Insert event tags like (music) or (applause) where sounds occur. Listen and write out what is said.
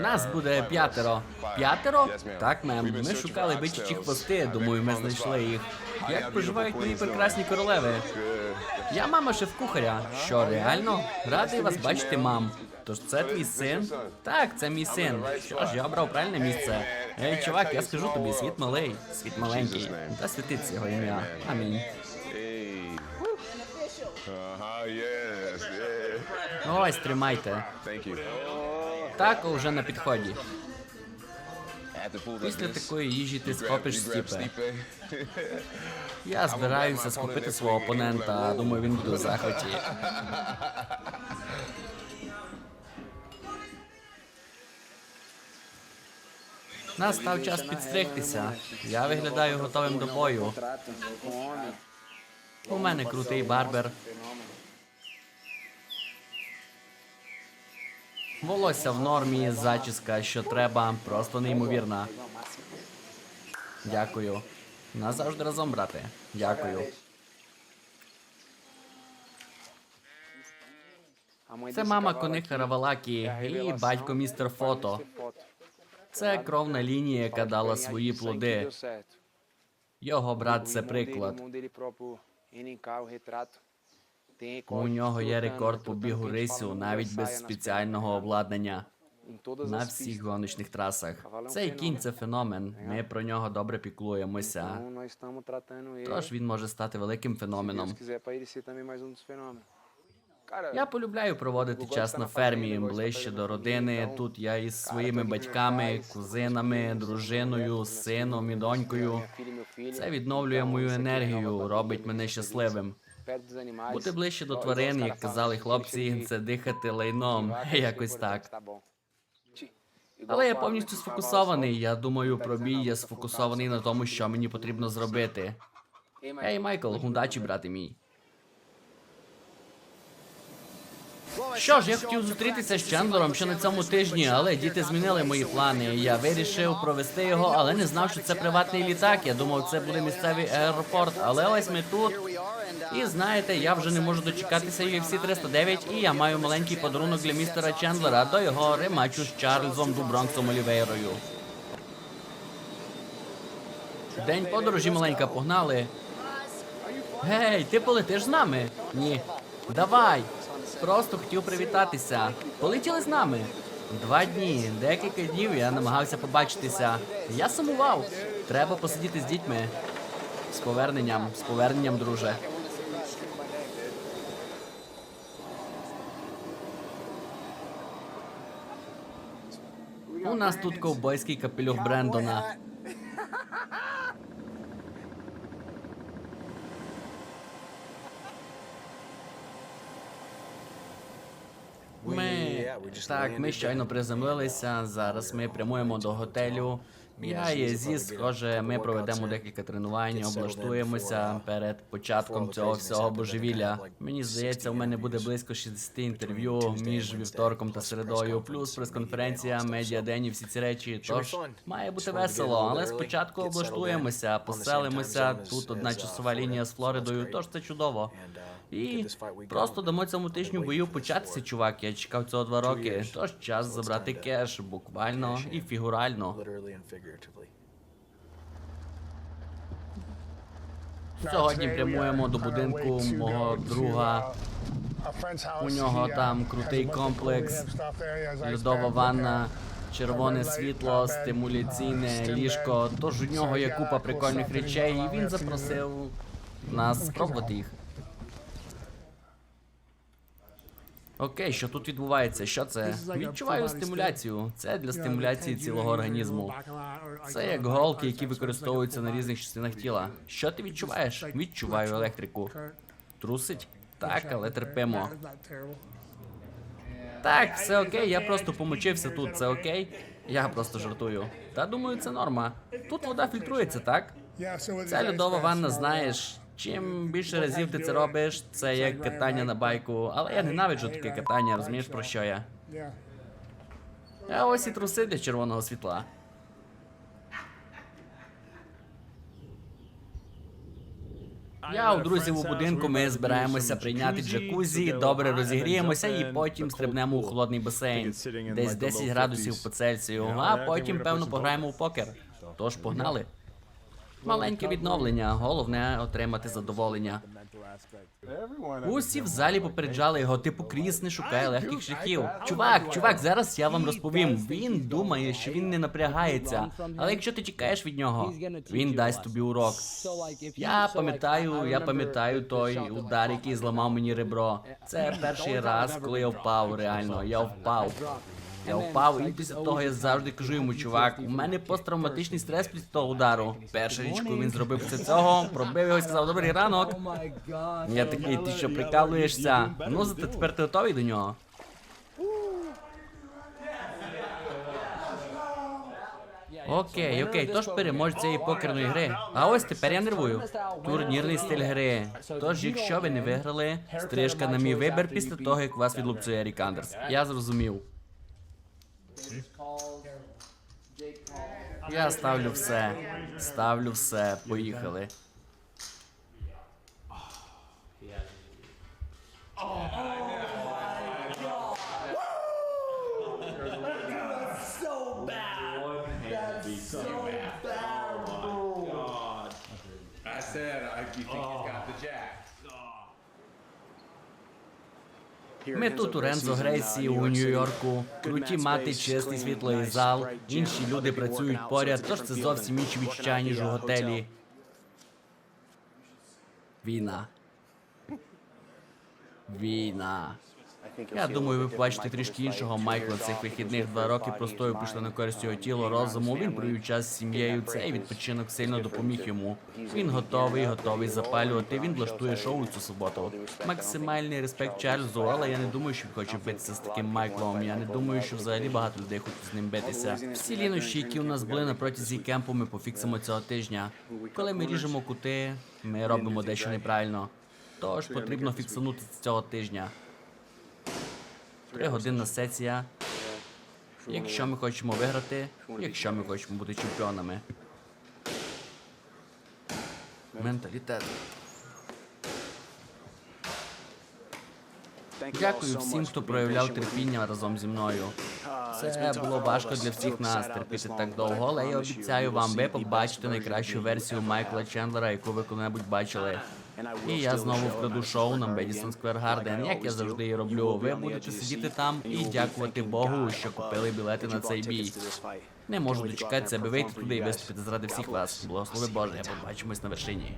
Нас буде п'ятеро. П'ятеро? Так, мем. Ми шукали бичачі хвости. Думаю, ми знайшли їх. Як проживають мої прекрасні королеви? Я мама шеф-кухаря. Що, реально? Радий вас бачити, мам. Тож це твій син? Так, це мій син. Що ж, я обрав правильне місце. Ей, чувак, я скажу тобі, світ малий, світ маленький. Та світиться його ім'я. Амінь. Ось, тримайте. Тако вже на підході. Після такої їжі ти схопиш стіпе. Я збираюся схопити свого опонента. Думаю, він буде в захваті. Настав час підстригтися. Я виглядаю готовим до бою. У мене крутий барбер. Волосся в нормі, зачіска, що треба, просто неймовірна. Дякую. Назавжди разом, брате. Дякую. Це мама кониха Равалакі і батько містер Фото. Це кровна лінія, яка дала свої плоди. Його брат це приклад. У нього є рекорд по бігу рису навіть без спеціального обладнання на всіх гоночних трасах. Цей кінь це феномен. Ми про нього добре піклуємося. Тож він може стати великим феноменом. Я полюбляю проводити час на фермі ближче до родини. Тут я із своїми батьками, кузинами, дружиною, сином і донькою. Це відновлює мою енергію, робить мене щасливим. Бути ближче до тварин, як казали хлопці, це дихати лайном. (laughs) Якось так. Але я повністю сфокусований. Я думаю про бій, я сфокусований на тому, що мені потрібно зробити. Ей, Майкл, удачі, брате мій. Що ж, я хотів зустрітися з Чендлером ще на цьому тижні, але діти змінили мої плани. Я вирішив провести його, але не знав, що це приватний літак. Я думав, це буде місцевий аеропорт. Але ось ми тут. І знаєте, я вже не можу дочекатися UFC 309, і я маю маленький подарунок для містера Чендлера до його рематчу з Чарльзом Дубронксом Олівейрою. День подорожі маленька, погнали. Гей, ти полетиш з нами? Ні. Давай. Просто хотів привітатися. Полетіли з нами. Два дні, декілька днів я намагався побачитися. Я сумував. Треба посидіти з дітьми. З поверненням, з поверненням, друже. У нас тут ковбойський капелюх Брендона. Ми так, ми щойно приземлилися. Зараз ми прямуємо до готелю. Я і зі, схоже, ми проведемо декілька тренувань, облаштуємося перед початком цього всього божевілля. Мені здається, у мене буде близько 60 інтерв'ю між вівторком та середою, плюс прес-конференція, медіадень і всі ці речі. Тож має бути весело, але спочатку облаштуємося, поселимося. Тут одна часова лінія з Флоридою, тож це чудово. І просто дамо цьому тижню бою початися, чувак. Я чекав цього два роки. Тож час забрати кеш, буквально і фігурально. Сьогодні прямуємо до будинку мого друга. У нього там крутий комплекс, Льодова ванна, червоне світло, стимуляційне ліжко. Тож у нього є купа прикольних речей, і він запросив нас спробувати їх. Окей, що тут відбувається? Що це? Відчуваю стимуляцію. Це для стимуляції цілого організму. Це як голки, які використовуються на різних частинах тіла. Що ти відчуваєш? Відчуваю електрику. Трусить? Так, але терпимо. Так, все окей, я просто помочився тут, це окей? Я просто жартую. Та думаю, це норма. Тут вода фільтрується, так? Ця льодова ванна, знаєш, чим більше разів ти це робиш, це як катання на байку, але я ненавиджу таке катання, розумієш про що я? А ось і труси для червоного світла. Я у друзів у будинку. Ми збираємося прийняти джакузі, добре розігріємося і потім стрибнемо у холодний басейн. Десь 10 градусів по Цельсію, а потім, певно, пограємо у покер. Тож погнали. Маленьке відновлення, головне отримати задоволення. Усі в залі попереджали його, типу Кріс не шукає легких шляхів. Чувак, чувак, зараз я вам розповім. Він думає, що він не напрягається. Але якщо ти чекаєш від нього, він дасть тобі урок. Я пам'ятаю, я пам'ятаю той удар, який зламав мені ребро. Це перший раз, коли я впав. Реально, я впав. Я впав, і після того я завжди кажу йому, чувак, у мене посттравматичний стрес після того удару. Перша річ, коли він зробив після цього, пробив його і сказав, добрий (laughs) ранок. Я такий, ти що прикалуєшся? Ну, зате тепер ти готовий до нього. Окей, окей, тож переможець цієї покерної гри. А ось тепер я нервую. Турнірний стиль гри. Тож, якщо ви не виграли, стрижка на мій вибір після того, як вас відлупцює Рік Андерс. Я зрозумів. Я ставлю все. Ставлю все. Поїхали. I said, I, you think he's got the jack. Ми тут у Рензо Грейсі у Нью-Йорку. Круті мати, чистий світлий зал. Інші люди працюють поряд, тож це зовсім інші відчуття, ніж у готелі. Війна. Війна. Я думаю, ви побачите трішки іншого Майкла цих вихідних два роки простою пішли на користь його тілу розуму. Він провів час з сім'єю. Цей відпочинок сильно допоміг йому. Він готовий, готовий запалювати. Він влаштує шоу цю суботу. Максимальний респект Чарльзу, але я не думаю, що він хоче битися з таким Майклом. Я не думаю, що взагалі багато людей хочуть з ним битися. Всі лінощі, які у нас були на протязі кемпу, ми пофіксимо цього тижня. Коли ми ріжемо кути, ми робимо дещо неправильно. Тож потрібно фіксанути цього тижня. Тригодинна сесія. Якщо ми хочемо виграти, якщо ми хочемо бути чемпіонами. Менталітет. Дякую всім, хто проявляв терпіння разом зі мною. Це було важко для всіх нас терпіти так довго, але я обіцяю вам, ви побачите найкращу версію Майкла Чендлера, яку ви коли-небудь бачили. І я знову вкладу шоу на Медісон Сквер Гарден, як я завжди і роблю. Ви будете сидіти там і дякувати Богу, що купили білети на цей бій. Не можу дочекатися, аби вийти туди і виступити заради всіх вас. Благослови Боже, побачимось на вершині.